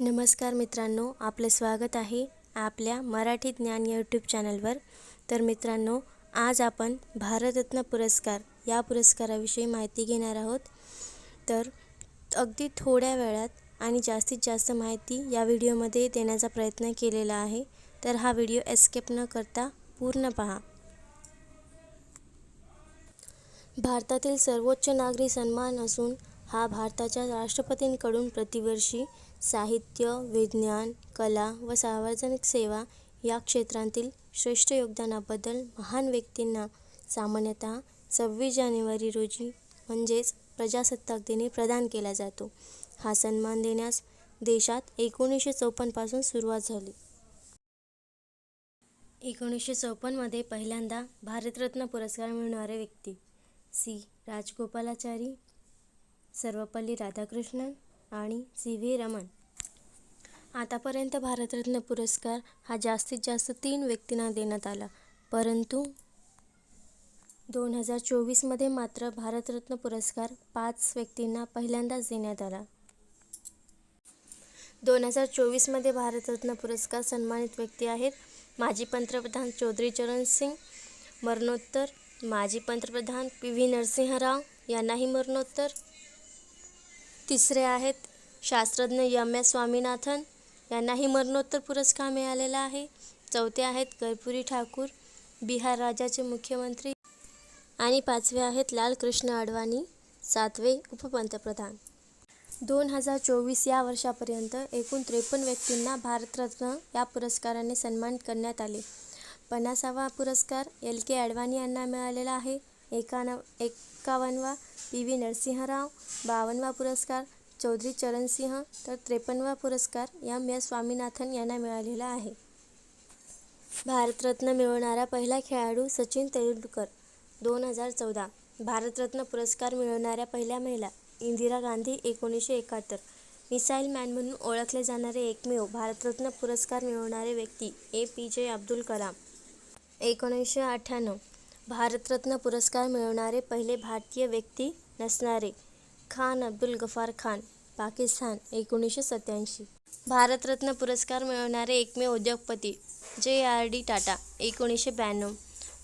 नमस्कार मित्रांनो आपलं स्वागत आहे आपल्या मराठी ज्ञान यूट्यूब चॅनलवर. तर मित्रांनो आज आपण भारतरत्न पुरस्कार या पुरस्काराविषयी माहिती घेणार आहोत. तर अगदी थोड्या वेळात आणि जास्तीत जास्त माहिती या व्हिडिओमध्ये देण्याचा प्रयत्न केलेला आहे. तर हा व्हिडिओ एस्केप न करता पूर्ण पहा. भारतातील सर्वोच्च नागरी सन्मान असून हा भारताच्या राष्ट्रपतींकडून प्रतिवर्षी साहित्य विज्ञान कला व सार्वजनिक सेवा या क्षेत्रांतील श्रेष्ठ योगदानाबद्दल महान व्यक्तींना सामान्यतः सव्वीस जानेवारी रोजी म्हणजेच प्रजासत्ताक दिनी प्रदान केला जातो. हा सन्मान देण्यास देशात एकोणीसशे चौपन्नपासून सुरुवात झाली. एकोणीसशे चौपन्नमध्ये पहिल्यांदा भारतरत्न पुरस्कार मिळणारे व्यक्ती सी. राजगोपालाचारी सर्वपल्ली राधाकृष्णन आणि सी व्ही रमन आतापर्यंत भारतरत्न पुरस्कार हा जास्तीत जास्त तीन व्यक्तींना देण्यात आला. परंतु दोन हजार चोवीसमध्ये मात्र भारतरत्न पुरस्कार पाच व्यक्तींना पहिल्यांदाच देण्यात आला. दोन हजार चोवीसमध्ये भारतरत्न पुरस्कार सन्मानित व्यक्ती आहेत माजी पंतप्रधान चौधरी चरण सिंग मरणोत्तर माजी पंतप्रधान पी व्ही नरसिंहराव यांनाही मरणोत्तर तिसरे आहेत शास्त्रज्ञ यम एस स्वामीनाथन. यांनाही मरणोत्तर पुरस्कार मिळालेला आहे. चौथे आहेत कर्पुरी ठाकूर बिहार राज्याचे मुख्यमंत्री. आणि पाचवे आहेत लालकृष्ण अडवाणी सातवे उपपंतप्रधान. दोन हजार चोवीस या वर्षापर्यंत एकूण त्रेपन्न व्यक्तींना भारतरत्न या पुरस्काराने सन्मानित करण्यात आले. पन्नासावा पुरस्कार एल के अडवाणी यांना मिळालेला आहे. एकान एकावन्नवा पी व्ही नरसिंहराव बावन्नवा पुरस्कार चौधरी चरणसिंह तर त्रेपन्नवा पुरस्कार एम एस स्वामीनाथन यांना मिळालेला आहे. भारतरत्न मिळवणारा पहिला खेळाडू सचिन तेंडुलकर दोन हजार चौदा. भारतरत्न पुरस्कार मिळवणाऱ्या पहिल्या महिला इंदिरा गांधी एकोणीसशे एकाहत्तर. मिसाईल मॅन म्हणून ओळखले जाणारे एकमेव भारतरत्न पुरस्कार मिळवणारे व्यक्ती ए पी जे अब्दुल कलाम. एकोणीसशे अठ्ठ्याण्णव. भारतरत्न पुरस्कार मिळवणारे पहिले भारतीय व्यक्ती नसणारे खान अब्दुल गफार खान पाकिस्तान एकोणीसशे सत्याऐंशी. भारतरत्न पुरस्कार मिळवणारे एकमेव उद्योगपती जे आर डी टाटा एकोणीसशे ब्याण्णव.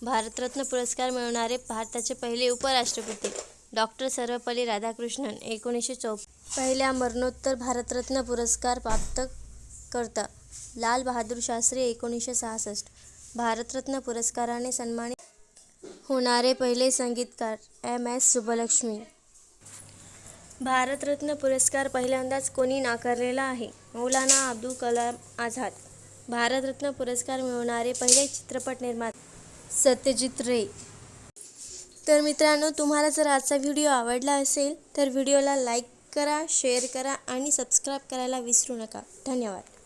भारतरत्न पुरस्कार मिळवणारे भारताचे पहिले उपराष्ट्रपती डॉक्टर सर्वपल्ली राधाकृष्णन एकोणीसशे चौ पहिल्या मरणोत्तर भारतरत्न पुरस्कार प्राप्त करता लाल बहादूर शास्त्री एकोणीसशे सहासष्ट. भारतरत्न पुरस्काराने सन्मानित होणारे पहिले संगीतकार एम एस सुब्बलक्ष्मी. भारतरत्न पुरस्कार पहिल्यांदाच कोणी नाकारलेला आहे? मौलाना अब्दुल कलाम आझाद. भारतरत्न पुरस्कार मिळवणारे पहिले चित्रपट निर्माते सत्यजित रे. तर मित्रांनो तुम्हाला जर आजचा व्हिडिओ आवडला असेल तर व्हिडिओला लाईक करा शेअर करा आणि सबस्क्राईब करायला विसरू नका. धन्यवाद.